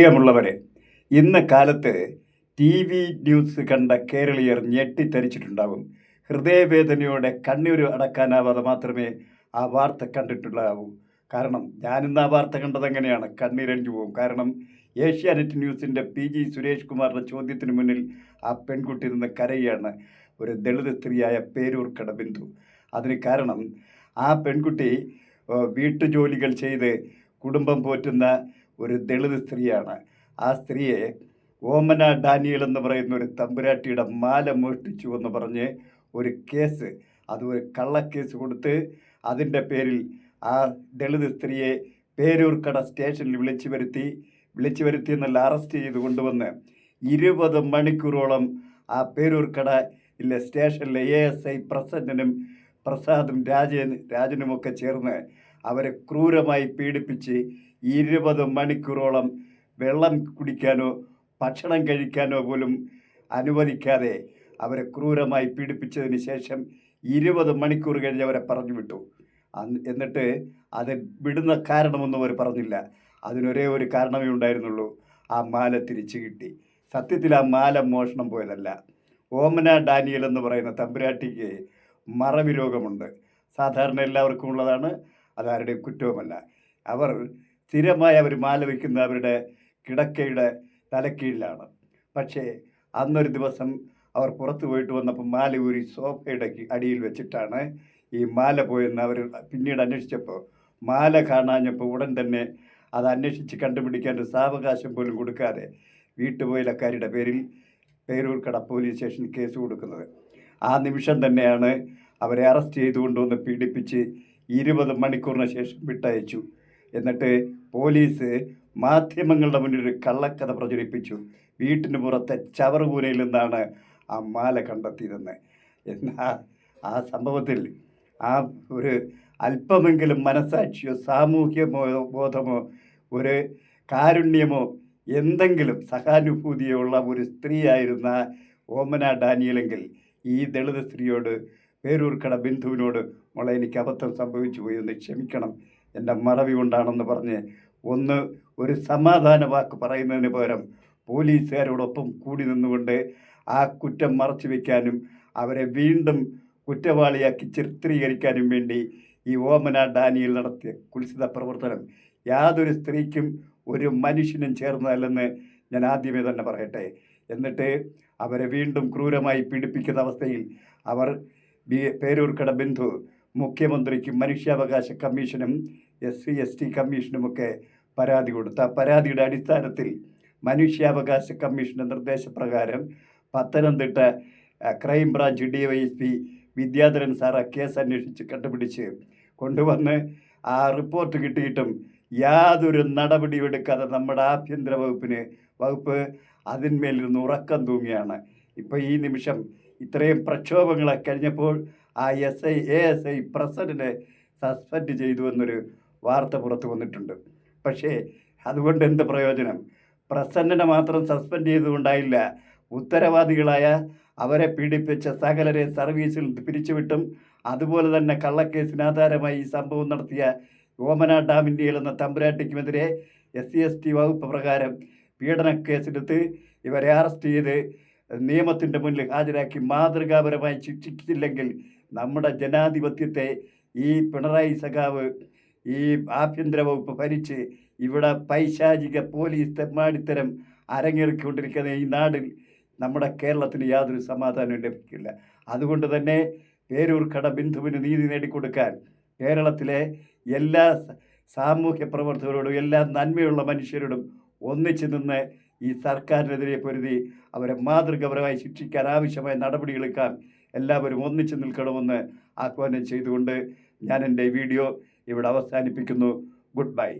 പ്രിയമുള്ളവരെ ഇന്ന് കാലത്ത് ടി വി ന്യൂസ് കണ്ട കേരളീയർ ഞെട്ടിത്തരിച്ചിട്ടുണ്ടാവും. ഹൃദയവേദനയോടെ കണ്ണീര് അടക്കാനാവാതെ മാത്രമേ ആ വാർത്ത കണ്ടിട്ടുണ്ടാവൂ. കാരണം ഞാനിന്ന് ആ വാർത്ത കണ്ടത് എങ്ങനെയാണ്? കണ്ണീരഞ്ഞു പോകും കാരണം ഏഷ്യാനെറ്റ് ന്യൂസിന്റെ പി ജി സുരേഷ് കുമാറിന്റെ ചോദ്യത്തിന് മുന്നിൽ ആ പെൺകുട്ടി നിന്ന് കരയാണ് ഒരു ദളിത് സ്ത്രീയായ പേരൂർ കടബിന്ദു അതിന് കാരണം ആ പെൺകുട്ടി വീട്ടുജോലികൾ ചെയ്ത് കുടുംബം പോറ്റുന്ന ഒരു ദളിത് സ്ത്രീയാണ്. ആ സ്ത്രീയെ ഓമന ഡാനിയൽ എന്ന് പറയുന്ന ഒരു തമ്പുരാട്ടിയുടെ മാല മോഷ്ടിച്ചു എന്ന് പറഞ്ഞ് ഒരു കേസ് അത് ഒരു കള്ളക്കേസ് കൊടുത്ത് അതിന്റെ പേരിൽ ആ ദളിത് സ്ത്രീയെ പേരൂർക്കട സ്റ്റേഷനിൽ വിളിച്ചു വരുത്തി വിളിച്ചു വരുത്തി എന്നല്ല അറസ്റ്റ് ചെയ്ത് കൊണ്ടുവന്ന് ഇരുപത് മണിക്കൂറോളം ആ പേരൂർക്കട ഇല്ല സ്റ്റേഷനിലെ എ എസ് ഐ പ്രസന്നനും പ്രസാദും രാജൻ രാജനുമൊക്കെ ചേർന്ന് അവരെ ക്രൂരമായി പീഡിപ്പിച്ച് ഇരുപത് മണിക്കൂറോളം വെള്ളം കുടിക്കാനോ ഭക്ഷണം കഴിക്കാനോ പോലും അനുവദിക്കാതെ അവരെ ക്രൂരമായി പീഡിപ്പിച്ചതിന് ശേഷം ഇരുപത് മണിക്കൂർ കഴിഞ്ഞ് അവരെ പറഞ്ഞു വിട്ടു. എന്നിട്ട് അത് വിടുന്ന കാരണമൊന്നും അവർ പറഞ്ഞില്ല. അതിനൊരേ ഒരു കാരണമേ ഉണ്ടായിരുന്നുള്ളൂ. ആ മാല തിരിച്ചു കിട്ടി. സത്യത്തിൽ ആ മാല മോഷണം പോയതല്ല. ഓമന ഡാനിയൽ എന്ന് പറയുന്ന തമ്പുരാട്ടിക്ക് മറവി രോഗമുണ്ട് സാധാരണ എല്ലാവർക്കും ഉള്ളതാണ് അതാരുടെയും കുറ്റവുമല്ല. അവർ സ്ഥിരമായി അവർ മാല വയ്ക്കുന്ന അവരുടെ കിടക്കയുടെ തലക്കീഴിലാണ്. പക്ഷേ അന്നൊരു ദിവസം അവർ പുറത്തു പോയിട്ട് വന്നപ്പോൾ മാല ഊരി സോഫയുടെ അടിയിൽ വെച്ചിട്ടാണ് ഈ മാല പോയെന്ന് അവർ പിന്നീട് അന്വേഷിച്ചപ്പോൾ മാല കാണാഞ്ഞപ്പോൾ ഉടൻ തന്നെ അത് അന്വേഷിച്ച് കണ്ടുപിടിക്കാൻ ഒരു സാവകാശം പോലും കൊടുക്കാതെ വീട്ടുപോയിലക്കാരുടെ പേരിൽ പേരൂർക്കട പോലീസ് സ്റ്റേഷൻ കേസ് കൊടുക്കുന്നത്. ആ നിമിഷം തന്നെയാണ് അവരെ അറസ്റ്റ് ചെയ്തുകൊണ്ടുവന്ന് പീഡിപ്പിച്ച് ഇരുപത് മണിക്കൂറിന് ശേഷം വിട്ടയച്ചു. എന്നിട്ട് പോലീസ് മാധ്യമങ്ങളുടെ മുന്നിൽ ഒരു കള്ളക്കഥ പ്രചരിപ്പിച്ചു. വീട്ടിന് പുറത്തെ ചവറുകൂനയിൽ നിന്നാണ് ആ മാല കണ്ടെത്തിയതെന്ന്. എന്നാൽ ആ സംഭവത്തിൽ ആ ഒരു അല്പമെങ്കിലും മനസാക്ഷിയോ സാമൂഹ്യ ബോധമോ ഒരു കാരുണ്യമോ എന്തെങ്കിലും സഹാനുഭൂതിയോ ഉള്ള ഒരു സ്ത്രീയായിരുന്ന ഓമന ഡാനിയലെങ്കിൽ ഈ ദളിത് സ്ത്രീയോട് പേരൂർക്കട ബിന്ദുവിനോട് മോളെ എനിക്ക് അബദ്ധം സംഭവിച്ചു പോയി ഒന്ന് ക്ഷമിക്കണം. എന്റെ മറവി കൊണ്ടാണെന്ന് പറഞ്ഞ് ഒന്ന് ഒരു സമാധാന വാക്ക് പറയുന്നതിന് പകരം പോലീസുകാരോടൊപ്പം കൂടി നിന്നുകൊണ്ട് ആ കുറ്റം മറച്ചു വയ്ക്കാനും അവരെ വീണ്ടും കുറ്റവാളിയാക്കി ചിത്രീകരിക്കാനും വേണ്ടി ഈ ഓമന ഡാനിയിൽ നടത്തിയ കുൽസിത പ്രവർത്തനം യാതൊരു സ്ത്രീക്കും ഒരു മനുഷ്യനും ചേർന്നതല്ലെന്ന് ഞാൻ ആദ്യമേ തന്നെ പറയട്ടെ. എന്നിട്ട് അവരെ വീണ്ടും ക്രൂരമായി പീഡിപ്പിക്കുന്ന അവസ്ഥയിൽ അവർ ബി- പേരൂർക്കട ബിന്ദു മുഖ്യമന്ത്രിക്കും മനുഷ്യാവകാശ കമ്മീഷനും എസ് സി എസ് ടി കമ്മീഷനുമൊക്കെ പരാതി കൊടുത്ത പരാതിയുടെ അടിസ്ഥാനത്തിൽ മനുഷ്യാവകാശ കമ്മീഷന്റെ നിർദ്ദേശപ്രകാരം Pathanamthitta crime branch crime branch D Y S P Vidyadharan sir case അന്വേഷിച്ച് കണ്ടുപിടിച്ച് കൊണ്ടുവന്ന് ആ റിപ്പോർട്ട് കിട്ടിയിട്ടും യാതൊരു നടപടിയും എടുക്കാതെ നമ്മുടെ ആഭ്യന്തര വകുപ്പിന് വകുപ്പ് അതിന്മേലിരുന്ന് ഉറക്കം തൂങ്ങിയാണ്. ഇപ്പോൾ ഈ നിമിഷം ഇത്രയും പ്രക്ഷോഭങ്ങളെ കഴിഞ്ഞപ്പോൾ ആ S I A S I പ്രസിഡന്റിനെ സസ്പെൻഡ് ചെയ്തു എന്നൊരു വാർത്ത പുറത്തു വന്നിട്ടുണ്ട്. പക്ഷേ അതുകൊണ്ട് എന്ത് പ്രയോജനം? പ്രസന്നനെ മാത്രം സസ്പെൻഡ് ചെയ്തുകൊണ്ടായില്ല. ഉത്തരവാദികളായ അവരെ പീഡിപ്പിച്ച സകലരെ സർവീസിൽ പിരിച്ചുവിട്ടും. അതുപോലെ തന്നെ കള്ളക്കേസിന് ആധാരമായി ഈ സംഭവം നടത്തിയ ഓമന ഡാമിന്റെയിൽ എന്ന തമ്പുരാട്ടിക്കുമെതിരെ എസ് സി എസ് ടി വകുപ്പ് പ്രകാരം പീഡന കേസെടുത്ത് ഇവരെ അറസ്റ്റ് ചെയ്ത് നിയമത്തിന്റെ മുന്നിൽ ഹാജരാക്കി മാതൃകാപരമായി ശിക്ഷിച്ചില്ലെങ്കിൽ നമ്മുടെ ജനാധിപത്യത്തെ ഈ പിണറായി സഖാവ് ഈ ആഭ്യന്തര വകുപ്പ് ഭരിച്ച് ഇവിടെ പൈശാചിക പോലീസ് തെമ്മാടിത്തരം അരങ്ങേറിക്കൊണ്ടിരിക്കുന്ന ഈ നാടിൽ നമ്മുടെ കേരളത്തിന് യാതൊരു സമാധാനവും ലഭിക്കില്ല. അതുകൊണ്ട് തന്നെ പേരൂർക്കട ബിന്ദുവിന് നീതി നേടിക്കൊടുക്കാൻ കേരളത്തിലെ എല്ലാ സാമൂഹ്യ പ്രവർത്തകരോടും എല്ലാ നന്മയുള്ള മനുഷ്യരോടും ഒന്നിച്ചു നിന്ന് ഈ സർക്കാരിനെതിരെ പൊരുതി അവരെ മാതൃകപരമായി ശിക്ഷിക്കാൻ ആവശ്യമായ നടപടികളെടുക്കാൻ എല്ലാവരും ഒന്നിച്ച് നിൽക്കണമെന്ന് ആഹ്വാനം ചെയ്തുകൊണ്ട് ഞാൻ എന്റെ വീഡിയോ ഇവിടെ അവസാനിപ്പിക്കുന്നു. Good bye.